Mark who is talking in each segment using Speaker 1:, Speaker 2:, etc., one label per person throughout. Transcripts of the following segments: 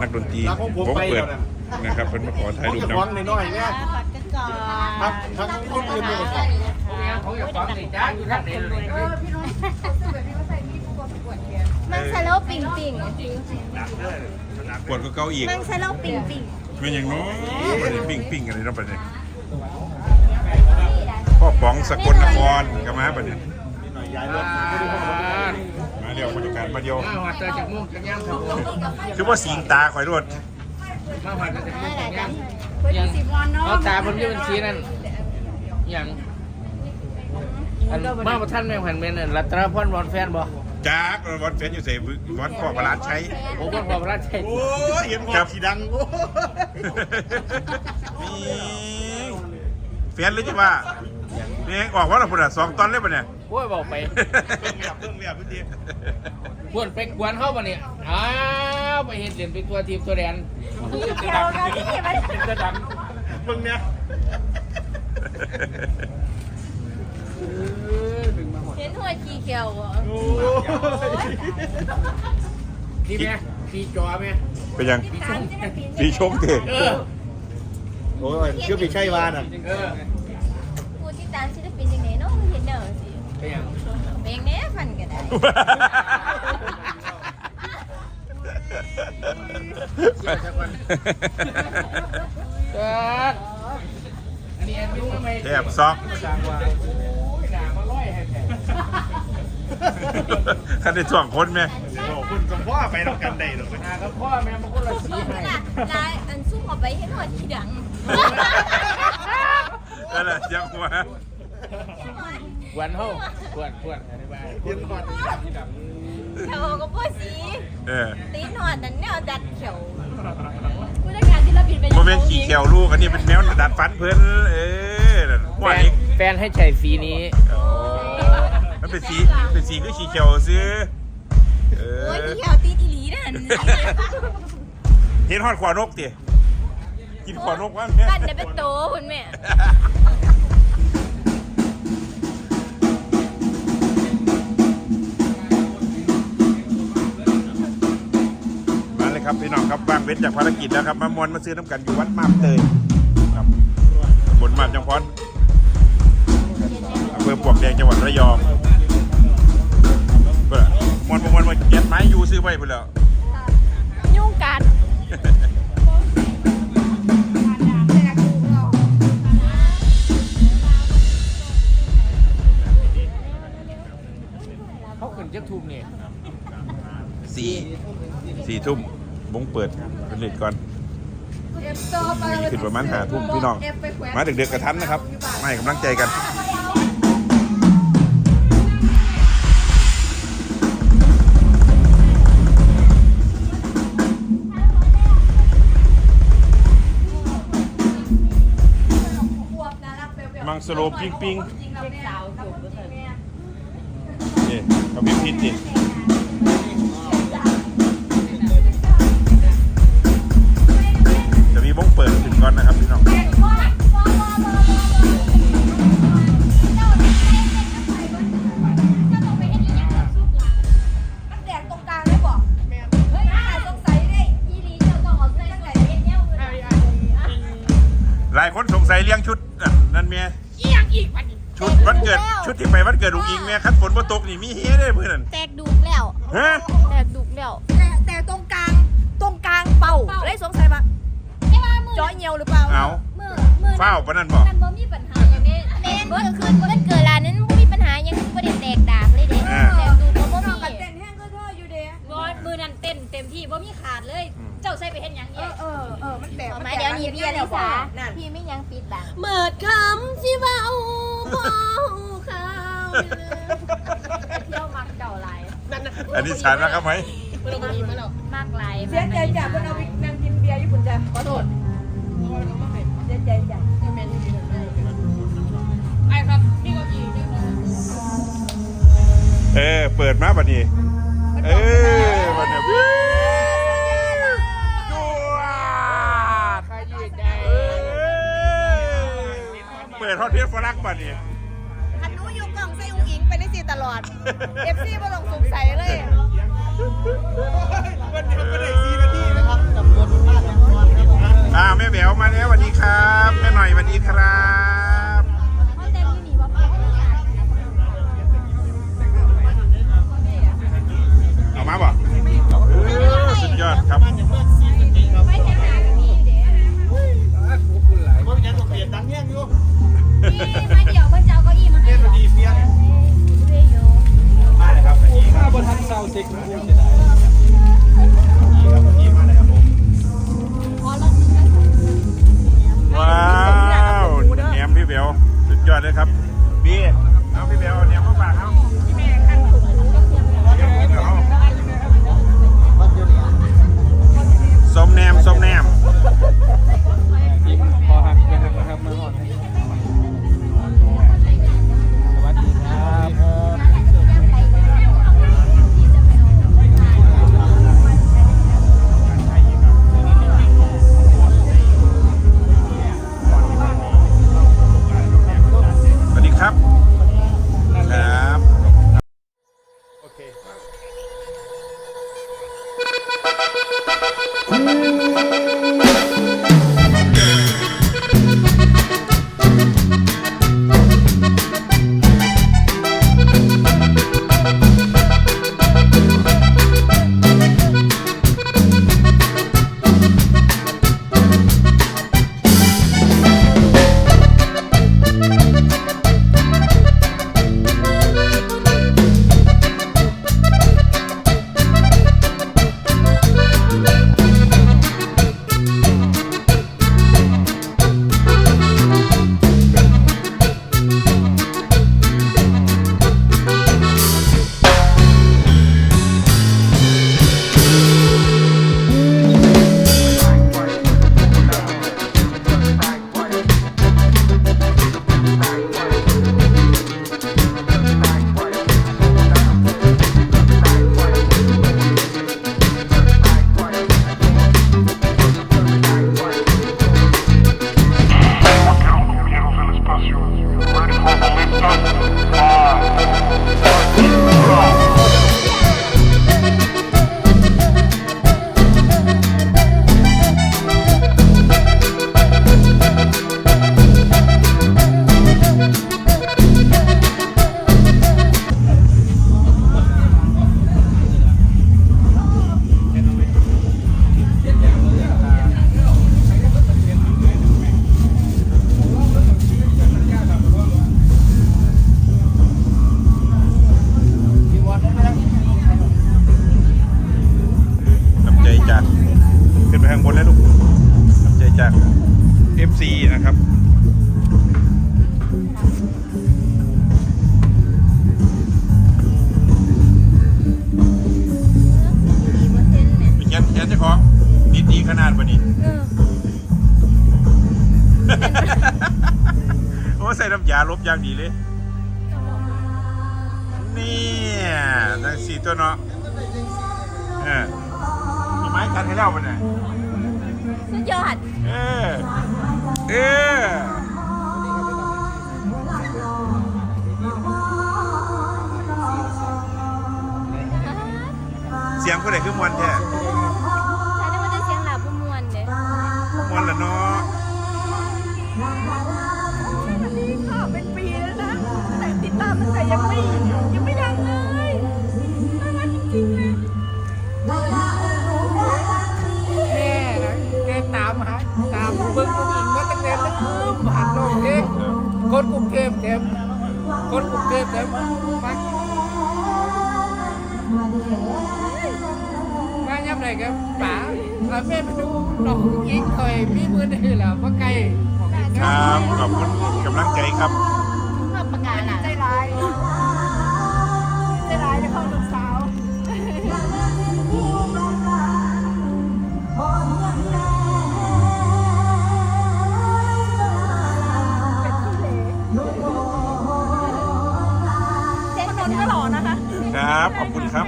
Speaker 1: นักดนตรี
Speaker 2: แล้วของผม
Speaker 1: วง
Speaker 2: ไป
Speaker 1: เปิด
Speaker 2: แล้วนะ
Speaker 1: นะครับเพิ่นมาขอถ่ายรูป
Speaker 2: จะ
Speaker 1: นำ
Speaker 2: ฟ้องน้อยๆเนี่ย
Speaker 3: ผัดกันก่อน
Speaker 2: ครับทั้งคนอื่นเลย
Speaker 4: เขาอยากฟังสิจ้าอยู่ทางไหนเลย
Speaker 3: มังสโลปิงปิง
Speaker 1: ปวดก็เก้าอีก
Speaker 3: มังสโลปิงปิง
Speaker 1: เป็นอย่างน้อยบ่ได้ปิ้งปิ้งอะไรเนาะบัดนี้พ่อป๋องสกลนครก็มาบัดนี้
Speaker 2: ย้ายรถ
Speaker 1: มา เดียวบรรยากาศมาเดียว
Speaker 4: มาหัดเจอจากมุ่งจากย่างครับผม
Speaker 1: คือว่าสิงตาข่อยรวด
Speaker 4: มาหัดเจอจากมุ่ง
Speaker 3: อะไร
Speaker 4: จาก
Speaker 3: กั
Speaker 4: ย่านงยังเอาตาผมยืนชี้นั่นอย่างอันมาประท่านแม่งแผ่นเมนนั่นรัตนพรบอลแฟนบ่
Speaker 1: จากวันเฟนอยู่ใส่วันพ่อประหลาดใช้
Speaker 4: โอ้บอลพระราชชัย
Speaker 2: โอ้ยเห็นบอกสีดังโอ้
Speaker 1: มีแฟนเลยจ้ะว่าเนี่ยออกว่าเราพูดอะสองตอนเลยปะเนี่ย
Speaker 4: โอ้ยบอกไป
Speaker 2: เพิ่งเรียบเพิ่งเรียบพี่ตี
Speaker 4: กวนไปกวนเข้ามาเนี่ยอ้าวไปเห็นเหรียญเป็นตัวทีมตัวแดน
Speaker 3: พี่เกียวกับพี่มัน
Speaker 4: จะดัง
Speaker 2: เพิ่งเนี่ย
Speaker 3: เห็นหัวขี้เกียวอะ
Speaker 2: โอ้ย
Speaker 4: นี่แม่ปีจอแม่
Speaker 1: เป็นยัง
Speaker 3: ที่ตามศิลปิน
Speaker 1: ปีชงเถอะ
Speaker 4: เออ
Speaker 2: โอ้ยชื่อพี่ชัยวานอะ
Speaker 3: ฟันก็ได้
Speaker 4: เชื่อสักวันเอออันนี้แอดมินทำไม
Speaker 1: แทบซอก
Speaker 4: สั่งว่าโอ้ยหนามาร้อยให้แท้
Speaker 1: คันได้ช่วงคนไหม
Speaker 2: โอ้คุณสมพ่อไปทำกันได้หรอก
Speaker 4: หนากับพ่อแม่มาคนละสีให้
Speaker 3: ลาลาอันสู้ขอไปเห็นหัวขี้ดัง
Speaker 1: นั่นแหละเสียงหัว
Speaker 4: กวนเฮากวนกวนอะไรบ้าง
Speaker 2: เย็นก่อน
Speaker 3: เขียวก็พูดสี
Speaker 1: เออ
Speaker 3: ตีนหอดนั่นเนี่ยดัดเขียวผู้จัดการศิลปินเป็น
Speaker 1: โมเมนต์ขี่เขียวลูกอันนี้เป็นแมวดัดฟันเพิ่นเออนั่น
Speaker 4: แฟ
Speaker 1: ว่านอีก
Speaker 4: แฟนให้ใช้สีนี้
Speaker 1: โอ้มันเป็นสีเป็นสีคือขี่เขียวซื้อเอ
Speaker 3: โอ้
Speaker 1: อย
Speaker 3: ที่เขียวตีนอีหลีนั่น
Speaker 1: เห็นฮอดขวานกติกินขวานกว่าแม่
Speaker 3: กันจะเป็นโตคุณแม่
Speaker 1: ครับพี่น้องครับว่างเว้นจากภารกิจแล้วครับมามวนมาซื้อน้ำกันอยู่วัดมาบเตยครับบนมาบจังพรอำเภอปลวกแดงจังหวัดระยองเพื่อมวนมวนมาเก็บไม้อยู่ซื้อไว้เพื่อแล้ว
Speaker 3: ยุ่งกัน
Speaker 4: เขาขึ้นจะทุ่มเนี่ย
Speaker 1: สี่สี่ทุ่ม วงเปิดผลิตก่อนขึ้นประมาณหาทุ่มพี่น้อง มาดึกๆกระทันนะครับมาให้กำลังใจกันมังสโลปิงปิงนี่เขาพิมพ์ผิดดิ ชุด
Speaker 3: วัน
Speaker 1: เกิดชุดที่ไปวันเกิดลุงอิงเมียคันฝนบ่ตกนี่มีเฮ้ได้เพื่อนน
Speaker 3: แตกดุกแล้ว
Speaker 1: ฮะ
Speaker 3: แตกดุกแล้วแต่แต่ตรงกลางตรงกลางเป่าเลยสงสัยปะเจาะเหี่ยวหรือเปล่า
Speaker 1: เอา
Speaker 3: มือมือ
Speaker 1: เฝ้าปะนั่นบอก
Speaker 3: มันบ่มีปัญหาอย่างนี้เล่นเมื่อคืนมันเกิดร้านนั้นบ่มีปัญหาหยังบ่ได้แตกดากเลยเด้แตกดุกบ่มีเต้นแห้งก็เธออยู่เด้มือนั้นเต้นเต็มที่บ่มีขาดเลย เจ้าใส่ไปเฮ็ดหยังเออเออเออมันแตกมาเดี๋ยวนี้พี่อลิสาพี่ไม่ยังปิดบังเมิดคำสิเว้าบ่เขาเที่ยวมักเจ้าหลาย
Speaker 1: อันนี้สารนะครับไหม
Speaker 3: มากหลาย
Speaker 5: เสียใจจ้ะเพิ่นเอาไปนั่งกินเบียร์ญี่ปุ่นจ้ะขอโทษเสียใจจ้ะ
Speaker 4: ไอ้ครับนี่ก็อีก
Speaker 1: เออ เปิดมาบัดนี้ เออบัดนี้วิ
Speaker 4: เลย
Speaker 1: ทอเทียนฝรั่งปาะนี่
Speaker 5: คันนู้อยู่กล่องใส่อุ้งอิงไปได้สิตลอดเอฟซีบ่ต้องสงสัยเลย
Speaker 2: วันนี้ก็ได้ซีนาทีนะครับ
Speaker 1: จำนว
Speaker 3: น
Speaker 1: มา
Speaker 3: กจำ
Speaker 2: น
Speaker 3: ว
Speaker 2: นครับ อ่า
Speaker 3: แม่
Speaker 1: แหววมาแล้ววันนี้ครับ แม่
Speaker 6: หน่อยวั
Speaker 1: นนี้ครับ ขนาดปะนี่
Speaker 3: เออ
Speaker 1: โอ้ใส่น้ำยาลบอย่างดีเลยเนี่ยนั่นสี่ตัวเนาะเออมีไม้กันให้เล่ามันน่ะ
Speaker 3: สุดยอด
Speaker 1: เออ เออเสียงคนไหนคือมวนแท้
Speaker 5: แต่ยังไม่ยังไม่ดังเลยน่ารักจริงๆเลย
Speaker 6: แม่นะแกตามหาตามเบิ้งผู้หญิงมาตั้งแต่เล็กผ่านโลกเองคนกรุงเทพเต็มคนกรุงเทพเต็มมามาย่ำไหนกันป๋าเอาแม่ไปดูน้องยิงคยมีมือนี่แหละว่าไกล
Speaker 1: ครับขอบคุณกำลังใจครับ
Speaker 5: ค
Speaker 1: รับ ขอบคุณครับ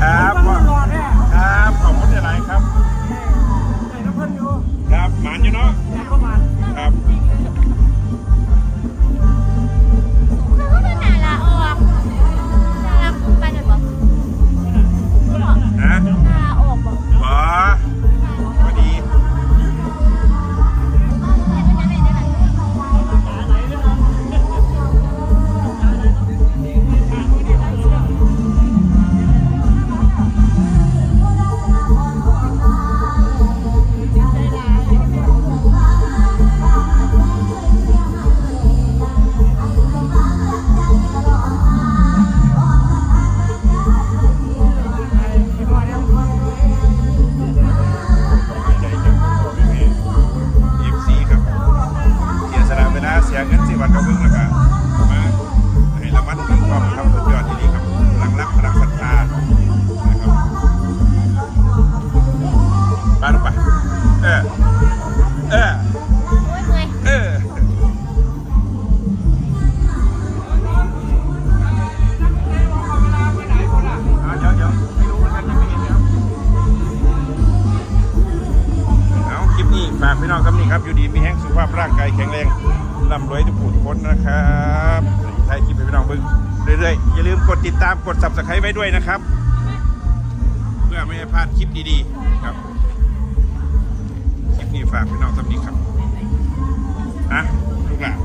Speaker 1: ครับ ครับ
Speaker 3: ขอบ
Speaker 1: คุณอะไรครับ you know ครับถ่ายคลิปให้พี่น้องเบิ้งเรื่อยๆ อย่าลืมกดติดตามกดซับสไครป์ไว้ด้วยนะครับ เพื่อไม่ให้พลาดคลิปดีๆ ครับ คลิปนี้ฝากพี่น้องสำนีครับนะลูกหลาน